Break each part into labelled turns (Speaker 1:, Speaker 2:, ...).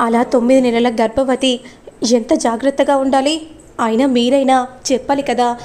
Speaker 1: అలా తొమ్మిది నెలల గర్భవతి ఎంత జాగ్రత్తగా ఉండాలి? అయినా మీరైనా చెప్పాలి కదా.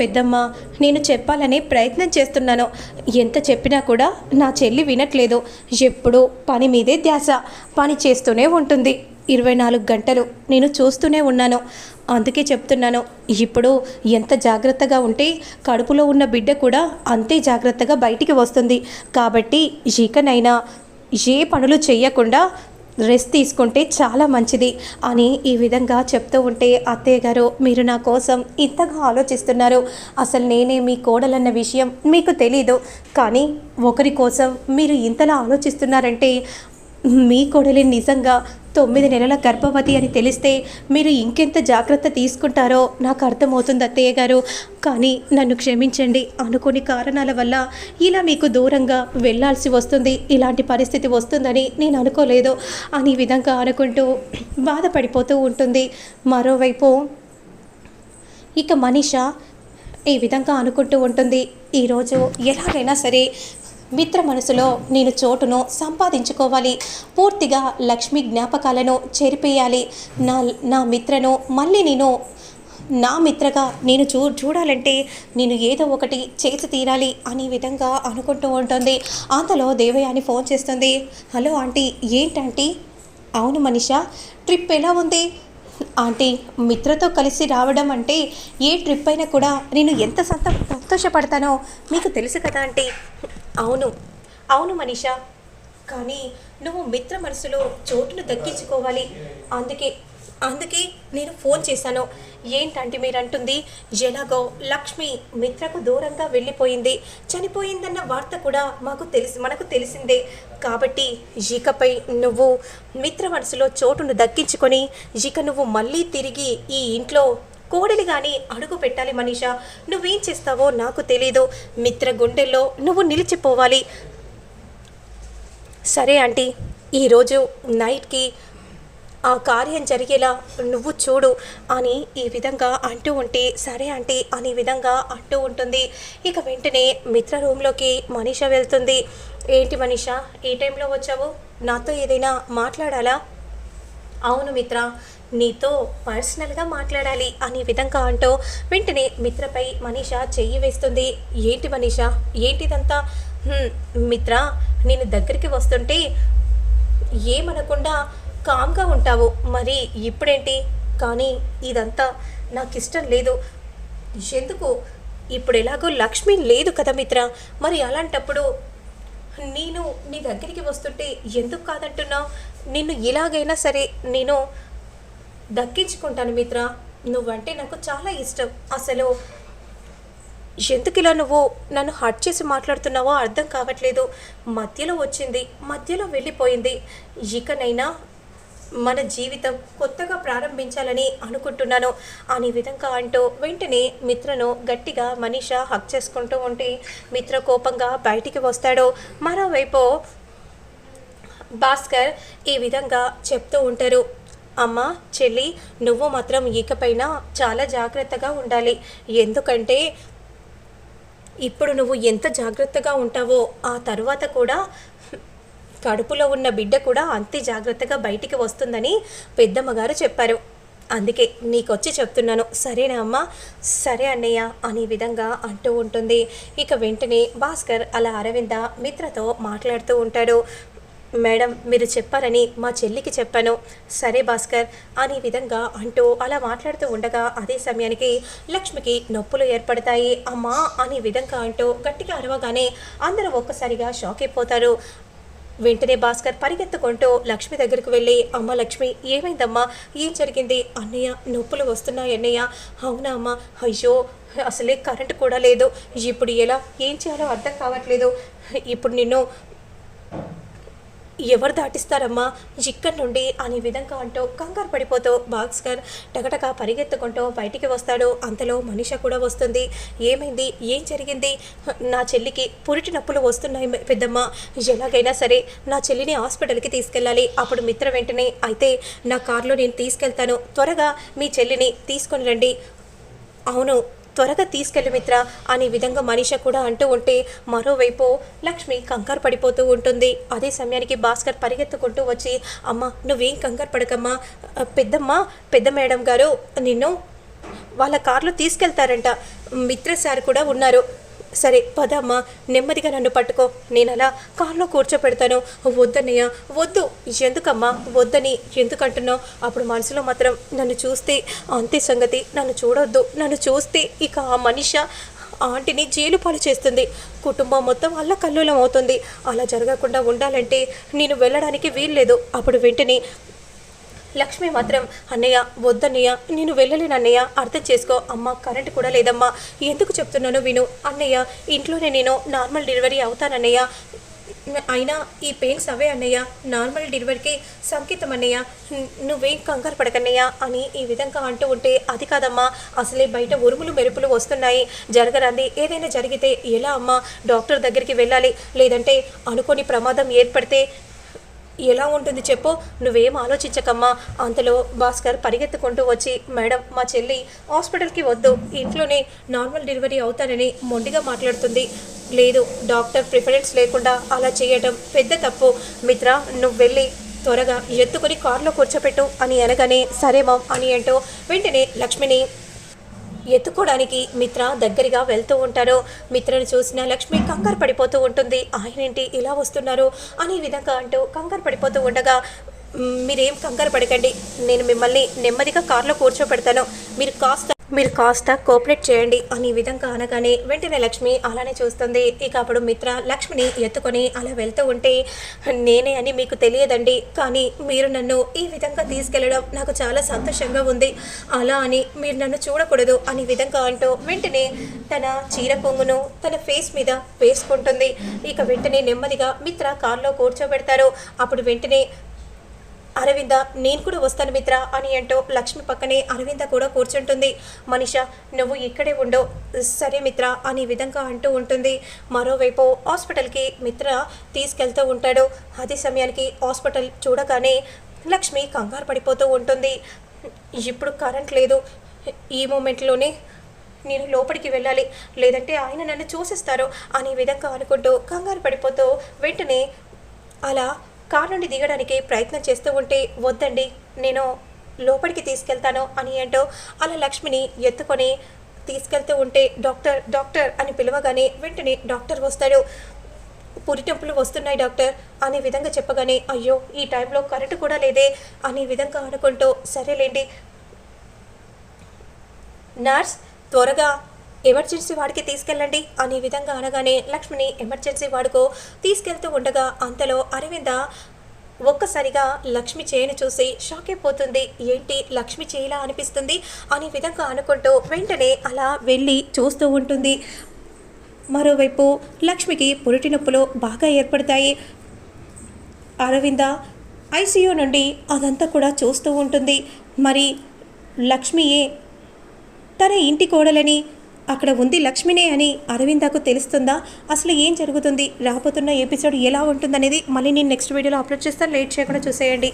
Speaker 1: పెద్దమ్మ నేను చెప్పాలనే ప్రయత్నం చేస్తున్నాను. ఎంత చెప్పినా కూడా నా చెల్లి వినట్లేదు. ఎప్పుడు పని మీదే ధ్యాస. పని చేస్తూనే ఉంటుంది. ఇరవై నాలుగు గంటలు నేను చూస్తూనే ఉన్నాను. అందుకే చెప్తున్నాను ఇప్పుడు ఎంత జాగ్రత్తగా ఉంటే కడుపులో ఉన్న బిడ్డ కూడా అంతే జాగ్రత్తగా బయటికి వస్తుంది. కాబట్టి ఇకనైనా ఏ పనులు చేయకుండా రెస్ట్ తీసుకుంటే చాలా మంచిది అని ఈ విధంగా చెప్తూ ఉంటే అత్తయ్య గారు మీరు నా కోసం ఇంతగా ఆలోచిస్తున్నారు. అసలు నేనే మీ కోడలన్న విషయం మీకు తెలీదు. కానీ ఒకరి కోసం మీరు ఇంతలా ఆలోచిస్తున్నారంటే మీ కోడలి నిజంగా తొమ్మిది నెలల గర్భవతి అని తెలిస్తే మీరు ఇంకెంత జాగ్రత్త తీసుకుంటారో నాకు అర్థమవుతుంది అత్తయ్య గారు. కానీ నన్ను క్షమించండి. అనుకోని కారణాల వల్ల ఇలా మీకు దూరంగా వెళ్ళాల్సి వస్తుంది. ఇలాంటి పరిస్థితి వస్తుందని నేను అనుకోలేదు. అని విధంగా అనుకుంటూ బాధపడిపోతూ ఉంటుంది. మరోవైపు ఇక మనీష ఈ విధంగా అనుకుంటూ ఉంటుంది. ఈరోజు ఎలాగైనా సరే మిత్ర మనసులో నేను చోటును సంపాదించుకోవాలి. పూర్తిగా లక్ష్మి జ్ఞాపకాలను చెరిపేయాలి. నా నా మిత్రను మళ్ళీ నేను నా మిత్రగా నేను చూ చూడాలంటే నేను ఏదో ఒకటి చేసి తీరాలి అనే విధంగా అనుకుంటూ ఉంటుంది. అంతలో దేవయాని ఫోన్ చేస్తుంది. హలో ఆంటీ ఏంటంటీ? అవును మనిషా ట్రిప్ ఎలా ఉంది? ఆంటీ మిత్రతో కలిసి రావడం అంటే ఏ ట్రిప్ అయినా కూడా నేను ఎంత సంత సంతోషపడతానో మీకు తెలుసు కదా ఆంటీ. అవును. అవును మనీషా. కానీ నువ్వు మిత్ర మనసులో చోటును దక్కించుకోవాలి. అందుకే అందుకే నేను ఫోన్ చేశాను. ఏంటంటే మీరు అంటుంది ఎలాగో లక్ష్మి మిత్రకు దూరంగా వెళ్ళిపోయింది. చనిపోయిందన్న వార్త కూడా మాకు తెలిసి మనకు తెలిసిందే. కాబట్టి ఇకపై నువ్వు మిత్ర మనసులో చోటును దక్కించుకొని ఇక నువ్వు మళ్ళీ తిరిగి ఈ ఇంట్లో కోడలి కానీ అడుగు పెట్టాలి మనీషా. నువ్వేం చేస్తావో నాకు తెలీదు. మిత్ర గుండెల్లో నువ్వు నిలిచిపోవాలి. సరే ఆంటీ ఈరోజు నైట్కి ఆ కార్యం జరిగేలా నువ్వు చూడు అని ఈ విధంగా అంటూ ఉంటే సరే ఆంటీ అని విధంగా అంటూ ఉంటుంది. ఇక వెంటనే మిత్ర రూమ్లోకి మనీష వెళ్తుంది. ఏంటి మనీష ఈ టైంలో వచ్చావు? నాతో ఏదైనా మాట్లాడాలా? అవును మిత్ర నీతో పర్సనల్గా మాట్లాడాలి అనే విధంగా అంటూ వెంటనే మిత్రపై మనీష చెయ్యి వేస్తుంది. ఏంటి మనీష? ఏంటిదంతా? మిత్ర నేను దగ్గరికి వస్తుంటే ఏమనకుండా కామ్గా ఉంటావు. మరి ఇప్పుడేంటి? కానీ ఇదంతా నాకు ఇష్టం లేదు. ఎందుకు? ఇప్పుడు ఎలాగో లక్ష్మి లేదు కదా మిత్ర. మరి అలాంటప్పుడు నేను నీ దగ్గరికి వస్తుంటే ఎందుకు కాదంటున్నావు? నిన్ను ఇలాగైనా సరే నేను దక్కించుకుంటాను మిత్ర. నువ్వంటే నాకు చాలా ఇష్టం. అసలు ఎందుకు ఇలా నువ్వు నన్ను హర్ట్ చేసి మాట్లాడుతున్నావో అర్థం కావట్లేదు. మధ్యలో వచ్చింది. మధ్యలో వెళ్ళిపోయింది. ఇకనైనా మన జీవితం కొత్తగా ప్రారంభించాలని అనుకుంటున్నాను. అనే విధంగా అంటూ వెంటనే మిత్రను గట్టిగా మనీష హక్ చేసుకుంటూ ఉంటే మిత్ర కోపంగా బయటికి వస్తాడు. మరోవైపు భాస్కర్ ఈ విధంగా చెప్తూ ఉంటారు. అమ్మ చెల్లి నువ్వు మాత్రం ఇకపైన చాలా జాగ్రత్తగా ఉండాలి. ఎందుకంటే ఇప్పుడు నువ్వు ఎంత జాగ్రత్తగా ఉంటావో ఆ తర్వాత కూడా కడుపులో ఉన్న బిడ్డ కూడా అంతే జాగ్రత్తగా బయటికి వస్తుందని పెద్దమ్మగారు చెప్పారు. అందుకే నీకొచ్చి చెప్తున్నాను. సరేనా అమ్మ? సరే అన్నయ్య అనే విధంగా అంటూ ఉంటుంది. ఇక వెంటనే భాస్కర్ అలా అరవింద మిత్రతో మాట్లాడుతూ ఉంటాడు. మేడం మీరు చెప్పారని మా చెల్లికి చెప్పాను. సరే భాస్కర్ అనే విధంగా అంటూ అలా మాట్లాడుతూ ఉండగా అదే సమయానికి లక్ష్మికి నొప్పులు ఏర్పడతాయి. అమ్మా అనే విధంగా అంటూ గట్టిగా అరవగానే అందరూ ఒక్కసారిగా షాక్ అయిపోతారు. వెంటనే భాస్కర్ పరిగెత్తుకుంటూ లక్ష్మి దగ్గరికి వెళ్ళి అమ్మ లక్ష్మి ఏమైందమ్మా? ఏం జరిగింది? అన్నయ్య నొప్పులు వస్తున్నాయి అన్నయ్య. అవునా అమ్మ? అయ్యో అసలే కరెంటు కూడా లేదు. ఇప్పుడు ఎలా? ఏం చేయాలో అర్థం కావట్లేదు. ఇప్పుడు నిన్ను ఎవరు దాటిస్తారమ్మా? ఇక్కడి నుండి అనే విధంగా అంటూ కంగారు పడిపోతూ భాస్కర్ టగటగా పరిగెత్తుకుంటూ బయటికి వస్తాడు. అంతలో మనిష కూడా వస్తుంది. ఏమైంది? ఏం జరిగింది? నా చెల్లికి పురిటి నొప్పులు వస్తున్నాయి పెద్దమ్మ. ఎలాగైనా సరే నా చెల్లిని హాస్పిటల్కి తీసుకెళ్ళాలి. అప్పుడు మిత్ర వెంటనే అయితే నా కారులో నేను తీసుకెళ్తాను. త్వరగా మీ చెల్లిని తీసుకొని రండి. అవును. త్వరగా తీసుకెళ్ళు మిత్ర అనే విధంగా మనీష కూడా అంటూ ఉంటే మరోవైపు లక్ష్మి కంగారు పడిపోతూ ఉంటుంది. అదే సమయానికి భాస్కర్ పరిగెత్తుకుంటూ వచ్చి అమ్మ నువ్వేం కంగారు పడకమ్మా. పెద్దమ్మ పెద్ద మేడం గారు నిన్ను వాళ్ళ కార్లో తీసుకెళ్తారంట. మిత్ర సార్ కూడా ఉన్నారు. సరే పదమ్మా నెమ్మదిగా నన్ను పట్టుకో. నేను అలా కారులో కూర్చోపెడతాను. వద్దన్నయ్య వద్దు. ఎందుకమ్మా? వద్దని ఎందుకంటున్నావు? అప్పుడు మనసులో మాత్రం నన్ను చూస్తే అంతే సంగతి. నన్ను చూడొద్దు. నన్ను చూస్తే ఇక ఆ మనిష ఆంటీని జైలు పాలు చేస్తుంది. కుటుంబం మొత్తం అల్ల కల్లోలం అవుతుంది. అలా జరగకుండా ఉండాలంటే నేను వెళ్ళడానికి వీల్లేదు. అప్పుడు వెంటనే లక్ష్మి మాత్రం అన్నయ్య వద్దన్నయ్య నేను వెళ్ళలేను అన్నయ్య అర్థం చేసుకో అమ్మ కరెంట్ కూడా లేదమ్మా ఎందుకు చెప్తున్నానో విను అన్నయ్య ఇంట్లోనే నేను నార్మల్ డెలివరీ అవుతానన్నయ్య అయినా ఈ పెయిన్స్ అవే అన్నయ్య నార్మల్ డెలివరీకి సంకేతం అన్నయ్య నువ్వేం కంగారు పడకన్నయ్య అని ఈ విధంగా అంటూ ఉంటే అది కాదమ్మా అసలే బయట ఉరుములు మెరుపులు వస్తున్నాయి జరగరాంది ఏదైనా జరిగితే ఎలా అమ్మా డాక్టర్ దగ్గరికి వెళ్ళాలి లేదంటే అనుకోని ప్రమాదం ఏర్పడితే ఎలా ఉంటుంది చెప్పు? నువ్వేం ఆలోచించకమ్మా. అంతలో భాస్కర్ పరిగెత్తుకుంటూ వచ్చి మేడం మా చెల్లి హాస్పిటల్కి వద్దు. ఇంట్లోనే నార్మల్ డెలివరీ అవుతానని మొండిగా మాట్లాడుతుంది. లేదు డాక్టర్ ప్రిఫరెన్స్ లేకుండా అలా చేయటం పెద్ద తప్పు. మిత్ర నువ్వు వెళ్ళి త్వరగా ఎత్తుకొని కారులో కూర్చోపెట్టు అని అనగానే సరే మామ్ అని అంటూ వెంటనే లక్ష్మిని ఎత్తుకోవడానికి మిత్ర దగ్గరగా వెళ్తూ ఉంటారు మిత్రను చూసిన లక్ష్మి కంగారు పడిపోతూ ఉంటుంది. ఆయనేంటి ఇలా వస్తున్నారు? అనే విధంగా అంటూ కంగారు పడిపోతూ ఉండగా మీరేం కంగారు పడకండి. నేను మిమ్మల్ని నెమ్మదిగా కారులో కూర్చోపెడతాను మీరు కాస్త మీరు కాస్త కోఆపరేట్ చేయండి అని విధంగా అనగానే వెంటనే లక్ష్మి అలానే చూస్తుంది. ఇక అప్పుడు మిత్ర లక్ష్మిని ఎత్తుకొని అలా వెళ్తూ ఉంటే నేనే అని మీకు తెలియదండి కానీ మీరు నన్ను ఈ విధంగా తీసుకెళ్ళడం నాకు చాలా సంతోషంగా ఉంది. అలా అని మీరు నన్ను చూడకూడదు అని విధంగా అంటూ వెంటనే తన చీర కొంగును తన ఫేస్ మీద వేసుకుంటుంది. ఇక వెంటనే నెమ్మదిగా మిత్ర కారులో కూర్చోబెడతారు. అప్పుడు వెంటనే అరవింద నేను కూడా వస్తాను మిత్ర అని అంటూ లక్ష్మి పక్కనే అరవింద కూడా కూర్చుంటుంది. మనిష నువ్వు ఇక్కడే ఉండు. సరే మిత్ర అనే విధంగా అంటూ ఉంటుంది. మరోవైపు హాస్పిటల్కి మిత్ర తీసుకెళ్తూ ఉంటాడు. అదే సమయానికి హాస్పిటల్ చూడగానే లక్ష్మి కంగారు పడిపోతూ ఉంటుంది. ఇప్పుడు కరెంట్ లేదు. ఈ మూమెంట్లోనే నేను లోపలికి వెళ్ళాలి. లేదంటే ఆయన నన్ను చూసిస్తారు అనే విధంగా అనుకుంటూ కంగారు పడిపోతూ వెంటనే అలా కార్ నుండి దిగడానికి ప్రయత్నం చేస్తూ ఉంటే వద్దండి నేను లోపలికి తీసుకెళ్తాను అని అంటూ అలా లక్ష్మిని ఎత్తుకొని తీసుకెళ్తూ ఉంటే డాక్టర్ డాక్టర్ అని పిలవగానే వెంటనే డాక్టర్ వస్తాడు. పురిటెంపులు వస్తున్నాయి డాక్టర్ అనే విధంగా చెప్పగానే అయ్యో ఈ టైంలో కరెంటు కూడా లేదే అనే విధంగా అనుకుంటూ సరేలేండి నర్స్ త్వరగా ఎమర్జెన్సీ వాడికి తీసుకెళ్ళండి అనే విధంగా అనగానే లక్ష్మిని ఎమర్జెన్సీ వాడుకు తీసుకెళ్తూ ఉండగా అంతలో అరవింద ఒక్కసారిగా లక్ష్మి చేయను చూసి షాక్ అయిపోతుంది. ఏంటి లక్ష్మి చేయలా అనిపిస్తుంది? అనే విధంగా అనుకుంటూ వెంటనే అలా వెళ్ళి చూస్తూ ఉంటుంది. మరోవైపు లక్ష్మికి పురిటి నొప్పులు బాగా ఏర్పడతాయి. అరవింద ఐసీయూ నుండి అదంతా కూడా చూస్తూ ఉంటుంది. మరి లక్ష్మియే తన ఇంటి కోడలని అక్కడ ఉంది లక్ష్మినే అని అరవిందకు తెలుస్తుందా? అసలు ఏం జరుగుతుంది? రాబోతున్న ఎపిసోడ్ ఎలా ఉంటుందనేది మళ్ళీ నేను నెక్స్ట్ వీడియోలో అప్లోడ్ చేస్తాను లేట్ చేయకుండా చూసేయండి.